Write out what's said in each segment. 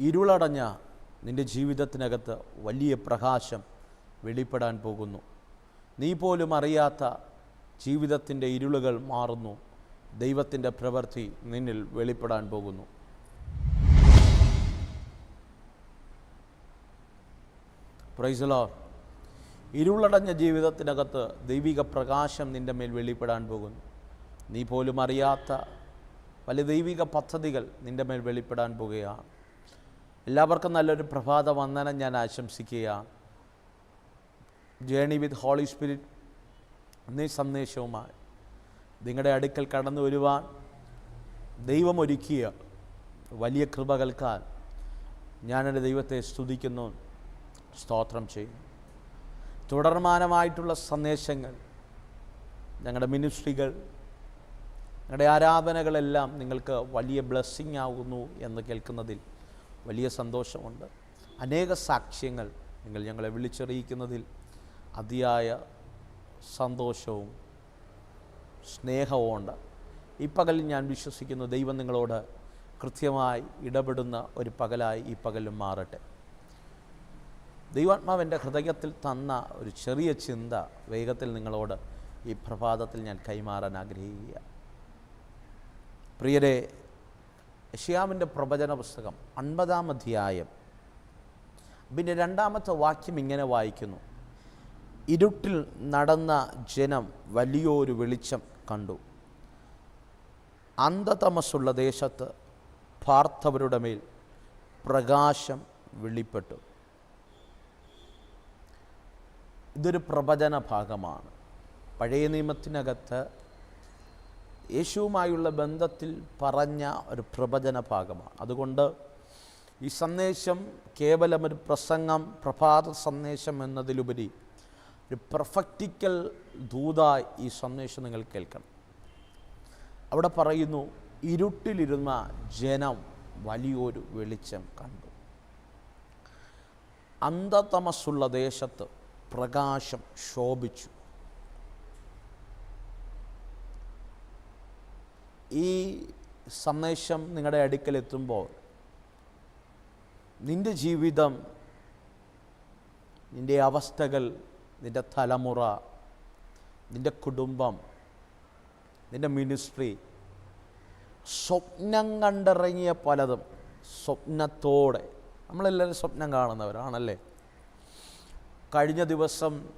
ഇരുളടഞ്ഞ നിന്റെ ജീവിതത്തിനകത്ത് വലിയ പ്രകാശം വെളിപ്പെടാൻ പോകുന്നു. നീ പോലും അറിയാത്ത ജീവിതത്തിന്റെ ഇരുളുകൾ മാറുന്നു. ദൈവത്തിന്റെ പ്രവൃത്തി നിന്നിൽ വെളിപ്പെടാൻ പോകുന്നു. പ്രൈസലോ ഇരുളടഞ്ഞ ജീവിതത്തിനകത്ത് ദൈവിക പ്രകാശം നിന്റെ മേൽ വെളിപ്പെടാൻ പോകുന്നു. നീ പോലും അറിയാത്ത പല ദൈവിക പദ്ധതികൾ നിന്റെ മേൽ വെളിപ്പെടാൻ പോകുകയാണ്. എല്ലാവർക്കും നല്ലൊരു പ്രഭാത വന്ദനം ഞാൻ ആശംസിക്കുക. ജേണി വിത്ത് ഹോളി സ്പിരിറ്റ് എന്നീ സന്ദേശവുമായി നിങ്ങളുടെ അടുക്കൽ കടന്നു വരുവാൻ ദൈവമൊരുക്കിയ വലിയ കൃപകൾക്കാൽ ഞാനെന്റെ ദൈവത്തെ സ്തുതിക്കുന്നു സ്തോത്രം ചെയ്യുന്നു തുടർമാനമായിട്ടുള്ള സന്ദേശങ്ങൾ ഞങ്ങളുടെ മിനിസ്ട്രികൾ ഞങ്ങളുടെ ആരാധനകളെല്ലാം നിങ്ങൾക്ക് വലിയ ബ്ലെസ്സിങ് ആകുന്നു എന്ന് കേൾക്കുന്നതിൽ വലിയ സന്തോഷമുണ്ട്. അനേക സാക്ഷ്യങ്ങൾ നിങ്ങൾ ഞങ്ങളെ വിളിച്ചറിയിക്കുന്നതിൽ അതിയായ സന്തോഷവും സ്നേഹവുമുണ്ട് ഈ പകലിൽ ഞാൻ വിശ്വസിക്കുന്നു ദൈവം നിങ്ങളോട് കൃത്യമായി ഇടപെടുന്ന ഒരു പകലായി ഈ പകലും മാറട്ടെ. ദൈവാത്മാവിന്റെ ഹൃദയത്തിൽ തന്ന ഒരു ചെറിയ ചിന്ത വേഗത്തിൽ നിങ്ങളോട് ഈ പ്രഭാതത്തിൽ ഞാൻ കൈമാറാൻ ആഗ്രഹിക്കുക. പ്രിയരെ യഷ്യാവിന്റെ പ്രവചന പുസ്തകം അൻപതാം അധ്യായം. പിന്നെ രണ്ടാമത്തെ വാക്യം ഇങ്ങനെ വായിക്കുന്നു. ഇരുട്ടിൽ നടന്ന ജനം വലിയൊരു വെളിച്ചം കണ്ടു. അന്ധതമസ്സുള്ള ദേശത്ത് പാർത്ഥവരുടെ മേൽ പ്രകാശം വെളിപ്പെട്ടു. ഇതൊരു പ്രവചന ഭാഗമാണ് പഴയ നിയമത്തിനകത്ത് യേശുവുമായുള്ള ബന്ധത്തിൽ പറഞ്ഞ ഒരു പ്രവചന ഭാഗമാണ്. അതുകൊണ്ട് ഈ സന്ദേശം കേവലം ഒരു പ്രസംഗം പ്രഭാത സന്ദേശം എന്നതിലുപരി ഒരു പ്രൊഫക്റ്റിക്കൽ ദൂതായി ഈ സന്ദേശം നിങ്ങൾ കേൾക്കണം. അവിടെ പറയുന്നു ഇരുട്ടിലിരുന്ന ജനം വലിയൊരു വെളിച്ചം കണ്ടു. അന്ധതമസ്സുള്ള ദേശത്ത് പ്രകാശം ശോഭിച്ചു. ഈ സന്ദേശം നിങ്ങളുടെ അടുക്കൽ എത്തുമ്പോൾ നിന്റെ ജീവിതം നിന്റെ അവസ്ഥകൾ നിന്റെ തലമുറ നിന്റെ കുടുംബം നിന്റെ മിനിസ്ട്രി സ്വപ്നം കണ്ടിറങ്ങിയ പലതും സ്വപ്നത്തോടെ. നമ്മളെല്ലാവരും സ്വപ്നം കാണുന്നവരാണല്ലേ? കഴിഞ്ഞ ദിവസം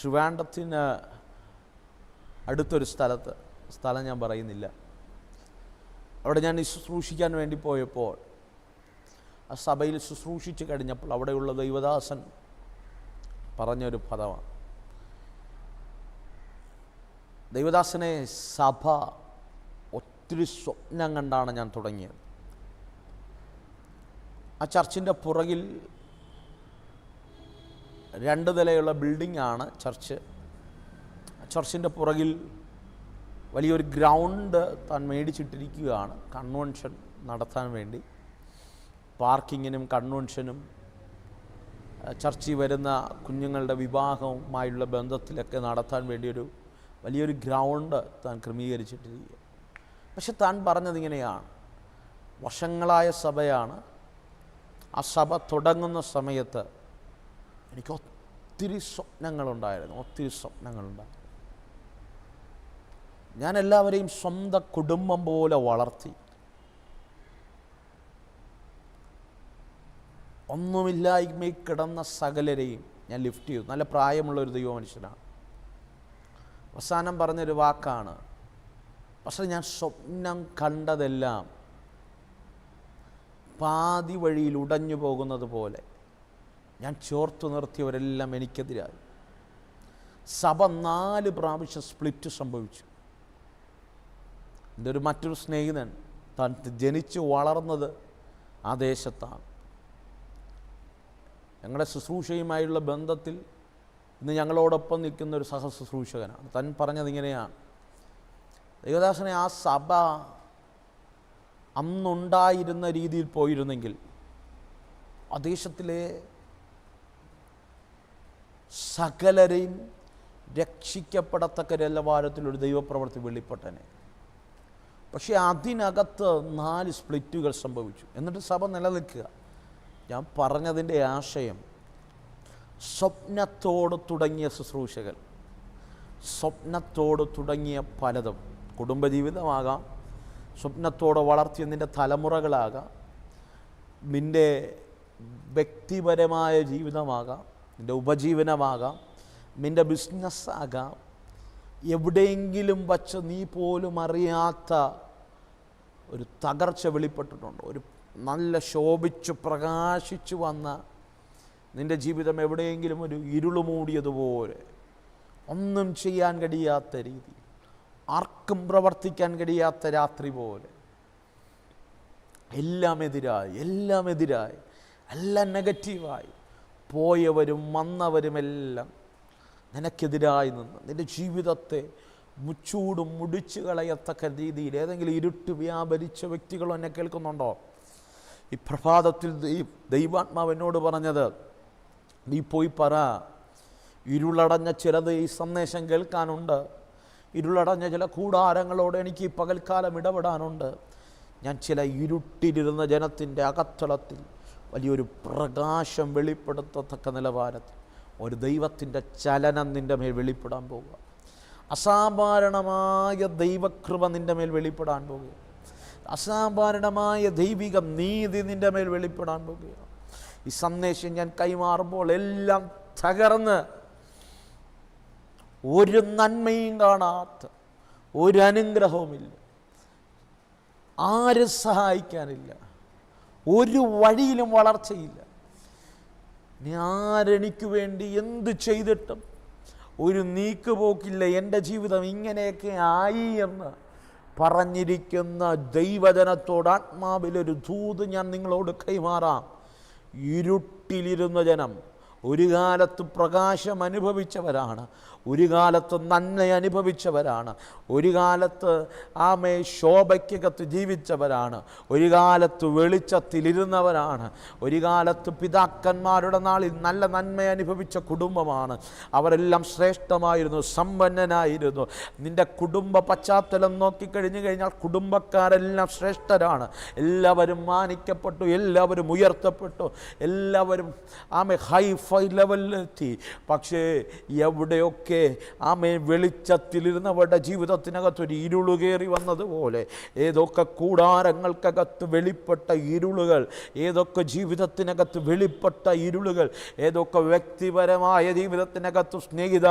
ട്രിവാൻഡത്തിന് അടുത്തൊരു സ്ഥലത്ത് സ്ഥലം ഞാൻ പറയുന്നില്ല. അവിടെ ഞാൻ ശുശ്രൂഷിക്കാൻ വേണ്ടി പോയപ്പോൾ ആ സഭയിൽ ശുശ്രൂഷിച്ച് കഴിഞ്ഞപ്പോൾ അവിടെയുള്ള ദൈവദാസൻ പറഞ്ഞൊരു പദമാണ്. ദൈവദാസനെ സഭ ഒത്തിരി സ്വപ്നം കണ്ടാണ് ഞാൻ തുടങ്ങിയത്. ആ ചർച്ചിന്റെ പുറകിൽ രണ്ട് നിലയുള്ള ബിൽഡിംഗ് ആണ് ചർച്ച്. ചർച്ചിന്റെ പുറകിൽ വലിയൊരു ഗ്രൗണ്ട് താൻ മേടിച്ചിട്ടിരിക്കുകയാണ്. കൺവെൻഷൻ നടത്താൻ വേണ്ടി. പാർക്കിങ്ങിനും കൺവെൻഷനും ചർച്ചിൽ വരുന്ന കുഞ്ഞുങ്ങളുടെ വിവാഹവുമായുള്ള ബന്ധത്തിലൊക്കെ നടത്താൻ വേണ്ടിയൊരു വലിയൊരു ഗ്രൗണ്ട് താൻ ക്രമീകരിച്ചിട്ടിരിക്കുക പക്ഷെ താൻ പറഞ്ഞതിങ്ങനെയാണ്. വർഷങ്ങളായ സഭയാണ്. ആ സഭ തുടങ്ങുന്ന സമയത്ത് എനിക്ക് ഒത്തിരി സ്വപ്നങ്ങളുണ്ടായിരുന്നു. ഒത്തിരി സ്വപ്നങ്ങളുണ്ടായിരുന്നു. ഞാൻ എല്ലാവരെയും സ്വന്തം കുടുംബം പോലെ വളർത്തി. ഒന്നുമില്ലായ്മയിൽ കിടന്ന സകലരെയും ഞാൻ ലിഫ്റ്റ് ചെയ്തു. നല്ല പ്രായമുള്ള ഒരു ദൈവ മനുഷ്യനാണ് അവസാനം പറഞ്ഞൊരു വാക്കാണ്. പക്ഷേ ഞാൻ സ്വപ്നം കണ്ടതെല്ലാം പാതി വഴിയിൽ ഉടഞ്ഞു പോകുന്നത് പോലെ ഞാൻ ചോർത്തു നിർത്തിയവരെല്ലാം എനിക്കെതിരായി. സഭ നാല് പ്രാവശ്യം സ്പ്ലിറ്റ് സംഭവിച്ചു. എന്റെ ഒരു മറ്റൊരു സ്നേഹിതൻ. താൻ ജനിച്ച് വളർന്നത് ആ ദേശത്താണ്. ഞങ്ങളുടെ ശുശ്രൂഷയുമായുള്ള ബന്ധത്തിൽ ഇന്ന് ഞങ്ങളോടൊപ്പം നിൽക്കുന്ന ഒരു സഹ ശുശ്രൂഷകനാണ്. താൻ പറഞ്ഞത് ഇങ്ങനെയാണ്. ദൈവദാസനെ ആ സഭ അന്നുണ്ടായിരുന്ന രീതിയിൽ പോയിരുന്നെങ്കിൽ ആ ദേശത്തിലെ സകലരെയും രക്ഷിക്കപ്പെടത്തക്ക നിലവാരത്തിലൊരു ദൈവപ്രവൃത്തി വെളിപ്പെട്ടനെ. പക്ഷേ അതിനകത്ത് നാല് സ്പ്ലിറ്റുകൾ സംഭവിച്ചു. എന്നിട്ട് സഭ നിലനിൽക്കുക. ഞാൻ പറഞ്ഞതിന്റെ ആശയം സ്വപ്നത്തോട് തുടങ്ങിയ ശുശ്രൂഷകൾ സ്വപ്നത്തോട് തുടങ്ങിയ പലതും. കുടുംബജീവിതമാകാം സ്വപ്നത്തോടെ വളർത്തിയ നിന്റെ തലമുറകളാകാം നിന്റെ വ്യക്തിപരമായ ജീവിതമാകാം നിന്റെ ഉപജീവനമാകാം നിന്റെ ബിസിനസ്സാകാം എവിടെയെങ്കിലും വച്ച് നീ പോലും അറിയാത്ത ഒരു തകർച്ച വെളിപ്പെട്ടിട്ടുണ്ട്. ഒരു നല്ല ശോഭിച്ചു പ്രകാശിച്ചു വന്ന നിന്റെ ജീവിതം എവിടെയെങ്കിലും ഒരു ഇരുൾ മൂടിയതുപോലെ. ഒന്നും ചെയ്യാൻ കഴിയാത്ത രീതി. ആർക്കും പ്രവർത്തിക്കാൻ കഴിയാത്ത രാത്രി പോലെ. എല്ലാം എതിരായി എല്ലാം എതിരായി എല്ലാം നെഗറ്റീവായി. പോയവരും വന്നവരുമെല്ലാം നിനക്കെതിരായി നിന്ന് നിന്റെ ജീവിതത്തെ മുച്ചൂടും മുടിച്ചു കളയത്തക്ക രീതിയിൽ ഏതെങ്കിലും ഇരുട്ട് വ്യാപരിച്ച വ്യക്തികളോ എന്നെ കേൾക്കുന്നുണ്ടോ? ഈ പ്രഭാതത്തിൽ ദൈവാത്മാവ് എന്നോട് പറഞ്ഞത് നീ പോയി പറ. ഇരുളടഞ്ഞ ചിലത് ഈ സന്ദേശം കേൾക്കാനുണ്ട്. ഇരുളടഞ്ഞ ചില കൂടാരങ്ങളോട് എനിക്ക് ഈ പകൽക്കാലം ഇടപെടാനുണ്ട്. ഞാൻ ചില ഇരുട്ടിലിരുന്ന ജനത്തിന്റെ അകത്തളത്തിൽ വലിയൊരു പ്രകാശം വെളിപ്പെടുത്തത്തക്ക നിലവാരത്തിൽ ഒരു ദൈവത്തിന്റെ ചലനം നിന്റെ മേൽ വെളിപ്പെടാൻ പോവുക അസാധാരണമായ ദൈവകൃപ നിന്റെ മേൽ വെളിപ്പെടാൻ പോവുക അസാധാരണമായ ദൈവിക നീതി നിന്റെ മേൽ വെളിപ്പെടാൻ പോകുക. ഈ സന്ദേശം ഞാൻ കൈമാറുമ്പോൾ എല്ലാം തകർന്ന് ഒരു നന്മയും കാണാത്ത ഒരു അനുഗ്രഹവുമില്ല. ആരും സഹായിക്കാനില്ല. ഒരു വഴിയിലും വളർച്ചയില്ല. ഇനി ആരെനിക്ക് വേണ്ടി എന്ത് ചെയ്തിട്ടും ഒരു നീക്കുപോക്കില്ല എന്റെ ജീവിതം ഇങ്ങനെയൊക്കെ ആയി എന്ന് പറഞ്ഞിരിക്കുന്ന ദൈവജനത്തോട് ആത്മാവിലൊരു ദൂത് ഞാൻ നിങ്ങളോട് കൈമാറാം. ഇരുട്ടിലിരുന്ന ജനം ഒരു കാലത്ത് പ്രകാശം അനുഭവിച്ചവരാണ്. ഒരു കാലത്ത് നന്മ അനുഭവിച്ചവരാണ്. ഒരു കാലത്ത് ആമേ ശോഭയ്ക്കകത്ത് ജീവിച്ചവരാണ്. ഒരു കാലത്ത് വെളിച്ചത്തിലിരുന്നവരാണ്. ഒരു കാലത്ത് പിതാക്കന്മാരുടെ നാളിൽ നല്ല നന്മ അനുഭവിച്ച കുടുംബമാണ്. അവരെല്ലാം ശ്രേഷ്ഠമായിരുന്നു സമ്പന്നനായിരുന്നു. നിന്റെ കുടുംബ പശ്ചാത്തലം നോക്കിക്കഴിഞ്ഞു കഴിഞ്ഞാൽ കുടുംബക്കാരെല്ലാം ശ്രേഷ്ഠരാണ്. എല്ലാവരും മാനിക്കപ്പെട്ടു എല്ലാവരും ഉയർത്തപ്പെട്ടു എല്ലാവരും ആമെ ഹൈ ഫൈ ലെവലിലെത്തി. പക്ഷേ എവിടെയൊക്കെ ആമെ വെളിച്ചത്തിലിരുന്നവരുടെ ജീവിതത്തിനകത്ത് ഒരു ഇരുൾ കയറി വന്നതുപോലെ ഏതൊക്കെ കൂടാരങ്ങൾക്കകത്ത് വെളിപ്പെട്ട ഇരുളുകൾ ഏതൊക്കെ ജീവിതത്തിനകത്ത് വെളിപ്പെട്ട ഇരുളുകൾ ഏതൊക്കെ വ്യക്തിപരമായ ജീവിതത്തിനകത്ത് സ്നേഹിത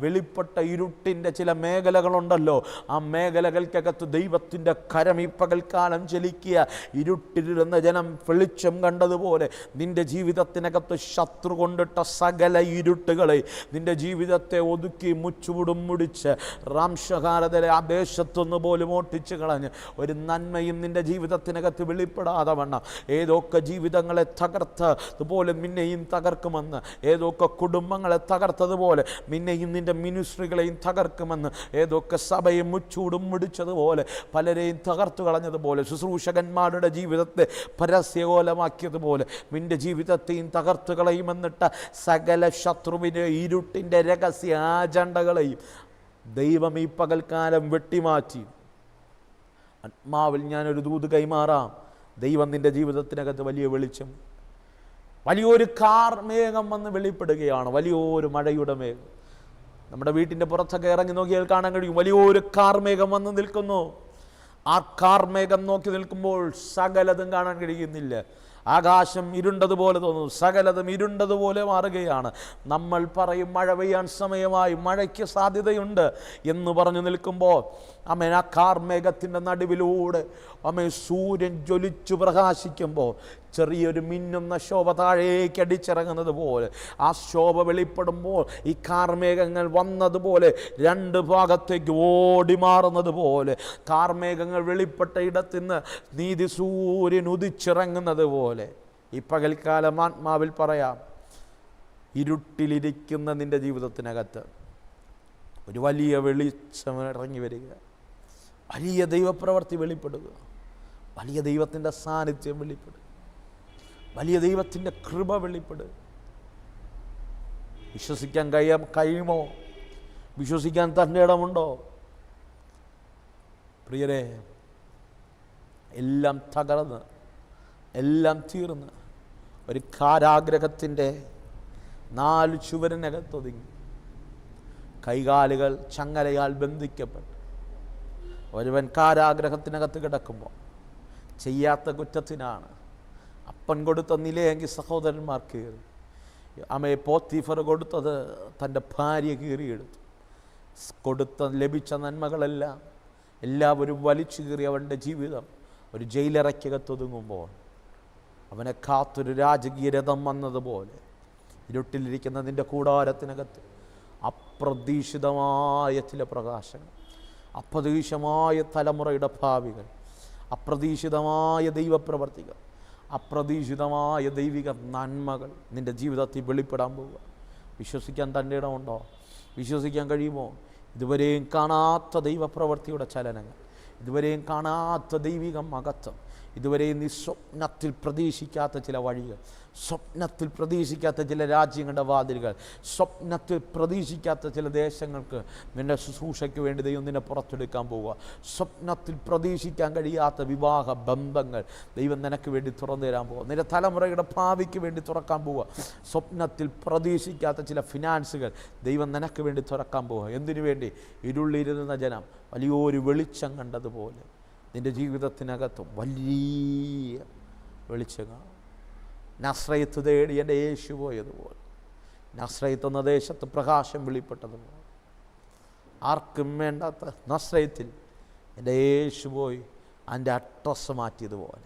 വെളിപ്പെട്ട ഇരുട്ടിന്റെ ചില മേഖലകളുണ്ടല്ലോ. ആ മേഖലകൾക്കകത്ത് ദൈവത്തിന്റെ കരം ഈ പകൽക്കാലം ചലിക്കുക. ഇരുട്ടിലിരുന്ന ജനം വെളിച്ചം കണ്ടതുപോലെ നിന്റെ ജീവിതത്തിനകത്ത് ശത്രു കൊണ്ടിട്ട സകല ഇരുട്ടുകളെ നിന്റെ ജീവിതത്തെ ഒതുക്കി മുച്ചുവിടും മുടിച്ച് റാംശകാരതരെ ആ ദേശത്തുനിന്ന് പോലും ഓട്ടിച്ച് കളഞ്ഞ് ഒരു നന്മയും നിന്റെ ജീവിതത്തിനകത്ത് വെളിപ്പെടാതെ വണ്ണം. ഏതൊക്കെ ജീവിതങ്ങളെ തകർത്ത് അതുപോലെ നിന്നെയും തകർക്കുമെന്ന് ഏതൊക്കെ കുടുംബങ്ങളെ തകർത്തതുപോലെ നിന്നെയും നിന്റെ മിനിസ്ട്രികളെയും തകർക്കുമെന്ന് ഏതൊക്കെ സഭയെ മുച്ചൂടും മുടിച്ചതുപോലെ പലരെയും തകർത്തു കളഞ്ഞതുപോലെ ശുശ്രൂഷകന്മാരുടെ ജീവിതത്തെ പരസ്യകോലമാക്കിയതുപോലെ നിന്റെ ജീവിതത്തെയും തകർത്തു കളയുമെന്നിട്ട് സകല ശത്രുവിന്റെ ഇരുട്ടിന്റെ രഹസ്യ ആചണ്ടകളെയും ദൈവം ഈ പകൽക്കാലം വെട്ടിമാറ്റി. ആത്മാവിൽ ഞാനൊരു ദൂത് കൈമാറാം. ദൈവം നിന്റെ ജീവിതത്തിനകത്ത് വലിയ വെളിച്ചം. വലിയൊരു കാർ മേഘം വന്ന് വെളിപ്പെടുകയാണ്. വലിയൊരു മഴയുടെ മേഘം. നമ്മുടെ വീട്ടിന്റെ പുറത്തൊക്കെ ഇറങ്ങി നോക്കിയാൽ കാണാൻ കഴിയും. വലിയൊരു കാർ മേഘം വന്ന് നിൽക്കുന്നു. ആ കാർ മേഘം നോക്കി നിൽക്കുമ്പോൾ സകലതും കാണാൻ കഴിയുന്നില്ല. ആകാശം ഇരുണ്ടതുപോലെ തോന്നുന്നു. സകലതും ഇരുണ്ടതുപോലെ മാറുകയാണ്. നമ്മൾ പറയും മഴ പെയ്യാൻ സമയമായി മഴയ്ക്ക് സാധ്യതയുണ്ട് എന്ന് പറഞ്ഞു നിൽക്കുമ്പോൾ അമ്മേൻ ആ കാർമേഘത്തിന്റെ നടുവിലൂടെ അമ്മ സൂര്യൻ ജ്വലിച്ചു പ്രകാശിക്കുമ്പോൾ ചെറിയൊരു മിന്നുന്ന ശോഭ താഴേക്ക് അടിച്ചിറങ്ങുന്നത് പോലെ ആ ശോഭ വെളിപ്പെടുമ്പോൾ ഈ കാർമേഘങ്ങൾ വന്നതുപോലെ രണ്ട് ഭാഗത്തേക്ക് ഓടി മാറുന്നത് പോലെ കാർമേഘങ്ങൾ വെളിപ്പെട്ട ഇടത്തുനിന്ന് നീതി സൂര്യൻ ഉദിച്ചിറങ്ങുന്നത് പോലെ. ഈ പകൽക്കാലം ആത്മാവിൽ പറയാം ഇരുട്ടിലിരിക്കുന്ന നിന്റെ ജീവിതത്തിനകത്ത് ഒരു വലിയ വെളിച്ചം ഇറങ്ങി വരിക. വലിയ ദൈവപ്രവർത്തി വെളിപ്പെടുക. വലിയ ദൈവത്തിന്റെ സാന്നിധ്യം വെളിപ്പെടുക. വലിയ ദൈവത്തിന്റെ കൃപ വെളിപ്പെടുക വിശ്വസിക്കാൻ കഴിയാം കഴിയുമോ? വിശ്വസിക്കാൻ തന്റെ ഇടമുണ്ടോ? പ്രിയരെ എല്ലാം തകർന്ന് എല്ലാം തീർന്ന് ഒരു കാരാഗ്രഹത്തിന്റെ നാല് ചുവരിനകത്തൊതുങ്ങി കൈകാലുകൾ ചങ്ങലയാൽ ബന്ധിക്കപ്പെട്ടു. ഒരുവൻ കാരാഗ്രഹത്തിനകത്ത് കിടക്കുമ്പോൾ ചെയ്യാത്ത കുറ്റത്തിനാണ് അപ്പൻ കൊടുത്ത നിലയെങ്കിൽ സഹോദരന്മാർ കീറി അമ്മയെ പോത്തീഫർ കൊടുത്തത് തന്റെ ഭാര്യ കീറിയെടുത്തു കൊടുത്ത ലഭിച്ച നന്മകളെല്ലാം എല്ലാവരും വലിച്ചു കീറി അവന്റെ ജീവിതം ഒരു ജയിലറയ്ക്കകത്തൊതുങ്ങുമ്പോൾ അവനെ കാത്തൊരു രാജകീയ രഥം വന്നതുപോലെ ഇരുട്ടിലിരിക്കുന്ന നിന്റെ കൂടാരത്തിനകത്ത് അപ്രതീക്ഷിതമായ ചില പ്രകാശങ്ങൾ അപ്രതീക്ഷിതമായ തലമുറയുടെ ഭാവികൾ അപ്രതീക്ഷിതമായ ദൈവപ്രവർത്തികൾ അപ്രതീക്ഷിതമായ ദൈവിക നന്മകൾ നിന്റെ ജീവിതത്തിൽ വെളിപ്പെടാൻ പോവുക. വിശ്വസിക്കാൻ തന്റെ ഇടമുണ്ടോ? വിശ്വസിക്കാൻ കഴിയുമോ? ഇതുവരെയും കാണാത്ത ദൈവപ്രവൃത്തിയുടെ ചലനങ്ങൾ ഇതുവരെയും കാണാത്ത ദൈവിക മഹത്വം ഇതുവരെയും നീ സ്വപ്നത്തിൽ പ്രതീക്ഷിക്കാത്ത ചില വഴികൾ സ്വപ്നത്തിൽ പ്രതീക്ഷിക്കാത്ത ചില രാജ്യങ്ങളുടെ വാതിലുകൾ സ്വപ്നത്തിൽ പ്രതീക്ഷിക്കാത്ത ചില ദേശങ്ങൾക്ക് നിന്റെ ശുശ്രൂഷയ്ക്ക് വേണ്ടി ദൈവം നിന്നെ പുറത്തെടുക്കാൻ പോവുക. സ്വപ്നത്തിൽ പ്രതീക്ഷിക്കാൻ കഴിയാത്ത വിവാഹ ബന്ധങ്ങൾ ദൈവം നിനക്ക് വേണ്ടി തുറന്നു തരാൻ പോവുക. നിന്റെ തലമുറയുടെ ഭാവിക്ക് വേണ്ടി തുറക്കാൻ പോവുക. സ്വപ്നത്തിൽ പ്രതീക്ഷിക്കാത്ത ചില ഫിനാൻസുകൾ ദൈവം നിനക്ക് വേണ്ടി തുറക്കാൻ പോവുക. എന്തിനു വേണ്ടി? ഇരുളിരുന്ന ജനം വലിയൊരു വെളിച്ചം കണ്ടതുപോലെ. നിന്റെ ജീവിതത്തിനകത്തും വലിയ വെളിച്ചം കാണും നസ്രയത്ത് തേടി എന്റെ യേശു പോയതുപോലെ. നസ്രയത്ത് എന്ന ദേശത്ത് പ്രകാശം വെളിപ്പെട്ടതുപോലെ. ആർക്കും വേണ്ടാത്ത നസ്രയത്തിൽ എന്റെ യേശു പോയി അതിന്റെ അഡ്രസ്സ് മാറ്റിയതുപോലെ.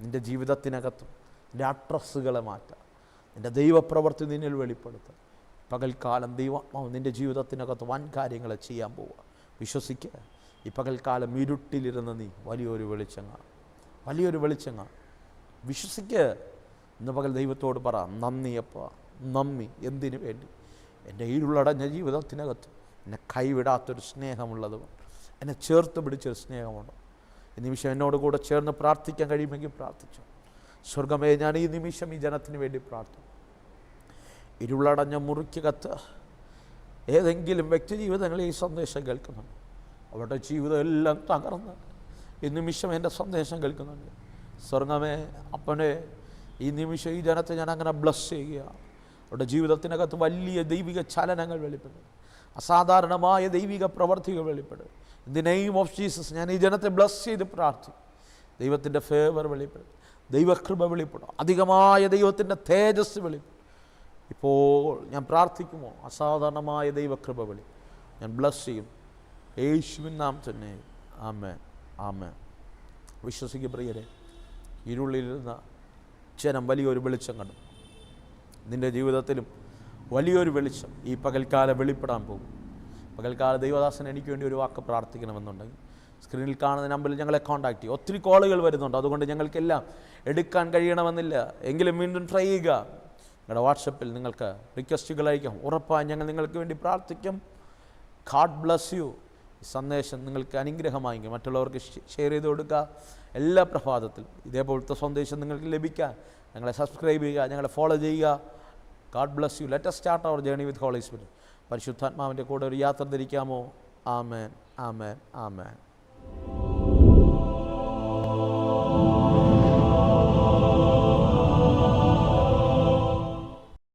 നിന്റെ ജീവിതത്തിനകത്തും നിന്റെ അഡ്രസ്സുകളെ മാറ്റാം. നിന്റെ ദൈവപ്രവൃത്തി നിന്നിൽ വെളിപ്പെടുത്താം. പകൽക്കാലം ദൈവാത്മാവ് നിന്റെ ജീവിതത്തിനകത്ത് വൻ കാര്യങ്ങളെ ചെയ്യാൻ പോവുക. വിശ്വസിക്കുക. ഈ പകൽക്കാലം ഇരുട്ടിലിരുന്ന് നീ വലിയൊരു വെളിച്ചങ്ങ വലിയൊരു വെളിച്ചങ്ങ. വിശ്വസിക്ക്. ഇന്ന് പകൽ ദൈവത്തോട് പറ നന്ദി അപ്പ നന്ദി. എന്തിനു വേണ്ടി? എന്റെ ഇരുളടഞ്ഞ ജീവിതത്തിനകത്ത് എന്നെ കൈവിടാത്തൊരു സ്നേഹമുള്ളത് എന്നെ ചേർത്ത് പിടിച്ചൊരു സ്നേഹമുണ്ട്. ഈ നിമിഷം എന്നോട് കൂടെ ചേർന്ന് പ്രാർത്ഥിക്കാൻ കഴിയുമെങ്കിൽ പ്രാർത്ഥിച്ചു. സ്വർഗമേ ഞാൻ ഈ നിമിഷം ഈ ജനത്തിന് വേണ്ടി പ്രാർത്ഥിക്കും. ഇരുളടഞ്ഞ മുറിക്കകത്ത് ഏതെങ്കിലും വ്യക്തി ജീവിതങ്ങളിൽ ഈ സന്ദേശം കേൾക്കുന്നുണ്ട്? അവരുടെ ജീവിതം എല്ലാം തകർന്ന്. ഈ നിമിഷം എന്റെ സന്ദേശം കേൾക്കുന്നുണ്ട്. സ്വർഗമേ അപ്പനെ ഈ നിമിഷം ഈ ജനത്തെ ഞാൻ അങ്ങനെ ബ്ലസ് ചെയ്യുക. അവരുടെ ജീവിതത്തിനകത്ത് വലിയ ദൈവിക ചലനങ്ങൾ വെളിപ്പെടും. അസാധാരണമായ ദൈവിക പ്രവർത്തികൾ വെളിപ്പെടും. ദി നെയിം ഓഫ് ജീസസ് ഞാൻ ഈ ജനത്തെ ബ്ലസ് ചെയ്ത് പ്രാർത്ഥിക്കും. ദൈവത്തിന്റെ ഫേവർ വെളിപ്പെടും. ദൈവകൃപ വെളിപ്പെടും. അധികമായ ദൈവത്തിന്റെ തേജസ് വെളിപ്പെടും. ഇപ്പോൾ ഞാൻ പ്രാർത്ഥിക്കുമോ? അസാധാരണമായ ദൈവകൃപ വെളി ഞാൻ ബ്ലസ് ചെയ്യും. യേശുവിൻ നാം തന്നെ ആമേൻ. ആമേ വിശ്വസിക്കുക പ്രിയരെ ഇരുളിലിരുന്ന ജനം വലിയൊരു വെളിച്ചം കണ്ടു. നിന്റെ ജീവിതത്തിലും വലിയൊരു വെളിച്ചം ഈ പകൽക്കാലം വെളിപ്പെടാൻ പോകും. പകൽക്കാല ദൈവദാസൻ എനിക്ക് വേണ്ടി ഒരു വാക്ക് പ്രാർത്ഥിക്കണമെന്നുണ്ടെങ്കിൽ സ്ക്രീനിൽ കാണുന്ന നമ്പറിൽ ഞങ്ങളെ കോൺടാക്ട് ചെയ്യും. ഒത്തിരി കോളുകൾ വരുന്നുണ്ട്. അതുകൊണ്ട് ഞങ്ങൾക്കെല്ലാം എടുക്കാൻ കഴിയണമെന്നില്ല. എങ്കിലും വീണ്ടും ട്രൈ ചെയ്യുക. നിങ്ങളുടെ വാട്സപ്പിൽ നിങ്ങൾക്ക് റിക്വസ്റ്റുകൾ അയക്കാം. ഉറപ്പായി ഞങ്ങൾ നിങ്ങൾക്ക് വേണ്ടി പ്രാർത്ഥിക്കും. ഗാഡ് ബ്ലസ് യു സന്ദേശം നിങ്ങൾക്ക് അനുഗ്രഹമായെങ്കിൽ മറ്റുള്ളവർക്ക് ഷെയർ ചെയ്ത് കൊടുക്കുക. എല്ലാ പ്രഭാതത്തിലും ഇതേപോലത്തെ സന്ദേശം നിങ്ങൾക്ക് ലഭിക്കാൻ ഞങ്ങളെ സബ്സ്ക്രൈബ് ചെയ്യുക ഞങ്ങളെ ഫോളോ ചെയ്യുക. God bless you let start our journey with holy spirit പരിശുദ്ധാത്മാവിന്റെ കൂടെ ഒരു യാത്ര ധരിക്കാമോ ആമേൻ. ആമേൻ. ആമേൻ.